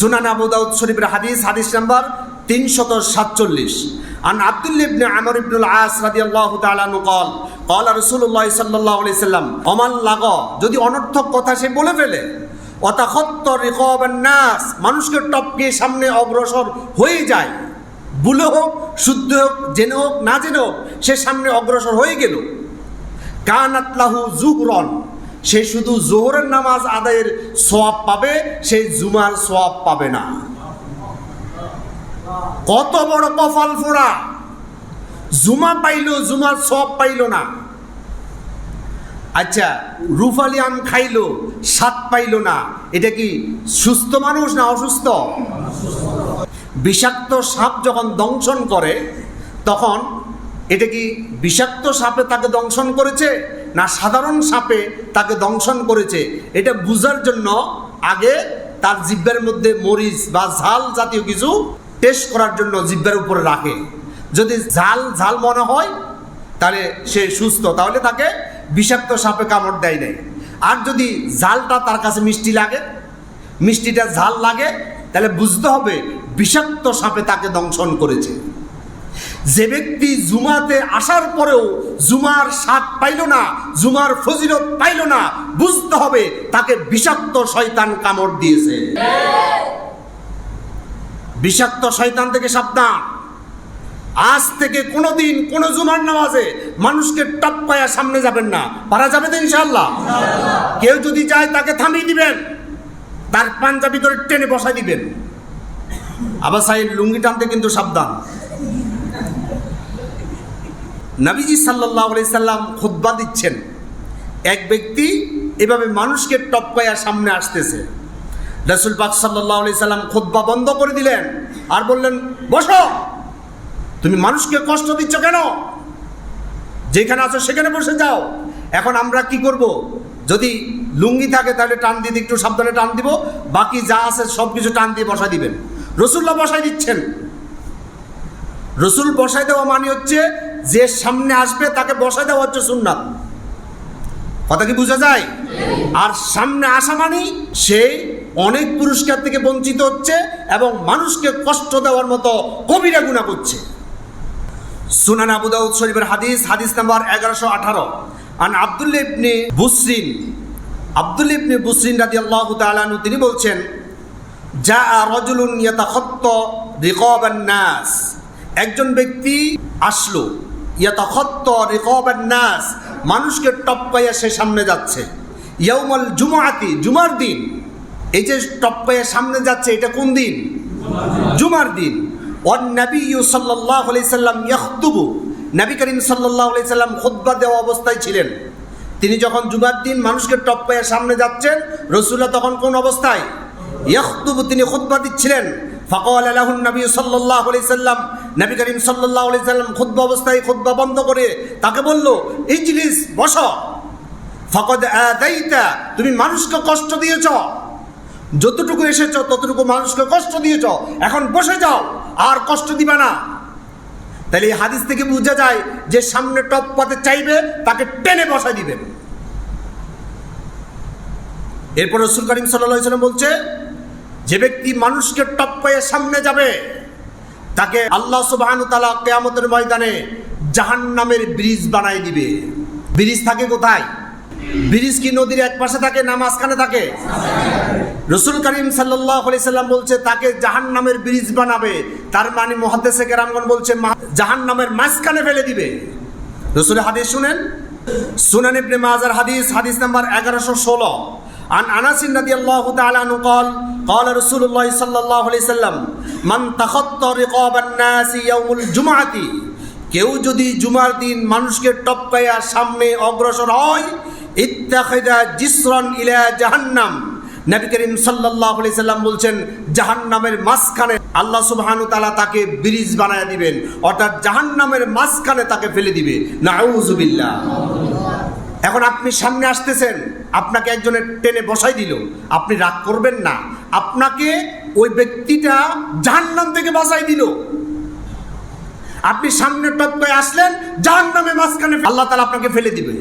সুনান আবু দাউদ শরীফের হাদিস হাদিস নাম্বার তিনশত সাতচল্লিশ আন আব্দুল্লাহ ইবনে আমর ইবনুল আস রাদিয়াল্লাহু তাআলা আনহু قال قال رسول الله صلى الله عليه وسلم অমান লাগ যদি অনর্থক কথা সে বলে ফেলে অতাখত্ত রিকাবান নাস মানুষকে টপকে সামনে অগ্রসর হয়ে যায় ভুলে হোক শুদ্ধ হোক জেনে হোক না জেনে হোক সে সামনে অগ্রসর হয়ে গেল কানাতলাহু জুহরন সে শুধু জোহরের নামাজ আদায়ের সোয়াব পাবে, সে জুমার সোয়াব পাবে না। কত বড় কপাল ফোড়া। জুমা পাইলো, জুমার সব পাইল না। আচ্ছা রুফালি আম খাইলো, স্বাদ পাইল না। এটা কি সুস্থ মানুষ না অসুস্থ? বিষাক্ত সাপ যখন দংশন করে, তখন এটা কি বিষাক্ত সাপে তাকে দংশন করেছে? না সাধারণ সাপে তাকে দংশন করেছে। এটা বুঝার জন্য আগে তার জিব্বের মধ্যে মরিচ বা ঝাল জাতীয় কিছু টেস্ট করার জন্য জিব্বের উপরে রাখে। যদি ঝাল ঝাল মনে হয়, তাহলে সে সুস্থ। তাহলে তাকে বিষাক্ত সাপে কামড় দেয় নাই। আর যদি ঝালটা তার কাছে মিষ্টি লাগে, মিষ্টিটা ঝাল লাগে, তাহলে বুঝতে হবে বিষাক্ত সাপে তাকে দংশন করেছে। যে ব্যক্তি জুমাতে আসার পরেও জুমার স্বাদ পাইল না, জুমার ফজিলত পাইল না, বুঝতে হবে তাকে বিষাক্ত শয়তান কামড় দিয়েছে। বিষাক্ত শয়তান থেকে সাবধান। আজ থেকে কোনোদিন কোনো জুমার নামাজে মানুষকে টপ্পায়া সামনে যাবেন না। পারা যাবে তো ইনশাল্লাহ কেউ যদি যায় তাকে থামিয়ে দিবেন, তার পাঞ্জাবি ধরে টেনে বসাই দিবেন। আবার সাইড লুঙ্গি টানতে কিন্তু সাবধান। নবীজি সাল্লাহ সাল্লাম খুদ্া দিচ্ছেন। এক ব্যক্তি এভাবে মানুষকে টপকায়া সামনে আসতেছে। রসুল পাক সাল্লাহ সাল্লাম খুদ্া বন্ধ করে দিলেন আর বললেন, বসো। তুমি মানুষকে কষ্ট দিচ্ছ কেন? যেখানে আছো সেখানে বসে যাও। এখন আমরা কি করব? যদি লুঙ্গি থাকে তাহলে টান দিয়ে একটু সাবধানে টান দিব। বাকি যা আছে সব কিছু টান দিয়ে বসাই দিবেন। রসুল্লাহ বসাই দিচ্ছেন। রসুল বসাই দেওয়া মানে হচ্ছে যে সামনে আসবে তাকে বসাই দেওয়া হচ্ছে সুন্নাত। কথা কি বোঝা যায়? আর সামনে আসা মানেই সে অনেক পুরস্কার থেকে বঞ্চিত হচ্ছে এবং মানুষকে কষ্ট দেওয়ার মতো কবিরা গুণা করছে। সুনান আবু দাউদ শরীফের হাদিস হাদিস নাম্বার এগারোশো আঠারো। আন আব্দুল্লা ইবনে বুসরিন আব্দুল ইবনে বুসরিন রাদি আল্লাহ তালানু তিনি বলছেন যা রজুলুন ইয়াতাখত্ত রিকবান নাস। একজন ব্যক্তি আসলো ইয়াতাখত্ত রিকবান নাস। মানুষকে টপ্পাইয়া সে সামনে যাচ্ছে। ইয়াউমাল জুমাআতি, জুমার দিন। এই যে টপ্পাইয়া সামনে যাচ্ছে, এটা কোন দিন? জুমার দিন। নবী সাল্লাহ সাল্লাম ইয়াহতুবু নবী করিম সাল্লাহ সাল্লাম খুদ্া দেওয়া অবস্থায় ছিলেন। তিনি যখন জুমার দিন মানুষকে টপ্পাইয়া সামনে যাচ্ছেন রসুল্লাহ তখন কোন অবস্থায়? ইয়াহতুবু তিনি খুদ্া দিচ্ছিলেন। ফকল আলাহুন নবী সাল্লাহ সাল্লাম নবী করিম সাল্লাহ সাল্লাম খুদ্া অবস্থায় খুদ্া বন্ধ করে তাকে বলল, ইজলিস, বস। ফকদ তুমি মানুষকে কষ্ট দিয়েছ। যতটুকু এসেছ, ততটুকু মানুষকে কষ্ট দিয়েছ। এখন বসে যাও, আর কষ্ট দিবা না। তাহলে এই হাদিস থেকে বোঝা যায় যে সামনে টপ পাতে চাইবে, তাকে টেনে বসা দিবেন। এরপর রসুল করিম সাল্লাহ বলছে, যে ব্যক্তি মানুষকে টপ পায়ে সামনে যাবে তাকে আল্লাহ সুবাহানু তালা কেয়ামতের ময়দানে জাহান নামের ব্রিজ বানাই দিবে। ব্রিজ থাকে কোথায়? ব্রিজ কি নদীর এক পাশে থাকে না মাঝখানে থাকে? রসুল করিম সাল্লাম বলছে, তাকে জাহান নামের ব্রিজ বানাবে। তার মানে মহাদেশে কেরামগণ বলছে জাহান নামের মাঝখানে ফেলে দিবে। রসুলের হাদিস শুনেন? সুনান ইবনে মাজার হাদিস হাদিস নাম্বার এগারোশো ষোলো। عن انس رضي الله تعالى عنه قال قال رسول الله صلى الله عليه وسلم من تخطى رقاب الناس يوم الجمعه কেউ যদি জুমার দিন মানুষকে টপকাইয়া সামনে অগ্রসর হয় ইত্তাখিদা জিসরান ইলা জাহান্নাম নবী করিম সাল্লাল্লাহু আলাইহি সাল্লাম বলছেন জাহান্নামের মাঝখানে আল্লাহ সুবহানাহু তাআলা তাকে ব্রিজ বানায় দিবেন অর্থাৎ জাহান্নামের মাঝখানে তাকে ফেলে দিবে নাউযুবিল্লাহ এখন আপনি সামনে আসতেছেন, আপনাকে একজনের টেনে বসাই দিল। আপনি রাগ করবেন না। আপনাকে ওই ব্যক্তিটা জাহান্নাম থেকে বাঁচাই দিল। আপনি সামনে টপকায় আসলেন জাহান্নামে মাঝখানে আল্লাহ তালা আপনাকে ফেলে দিবে।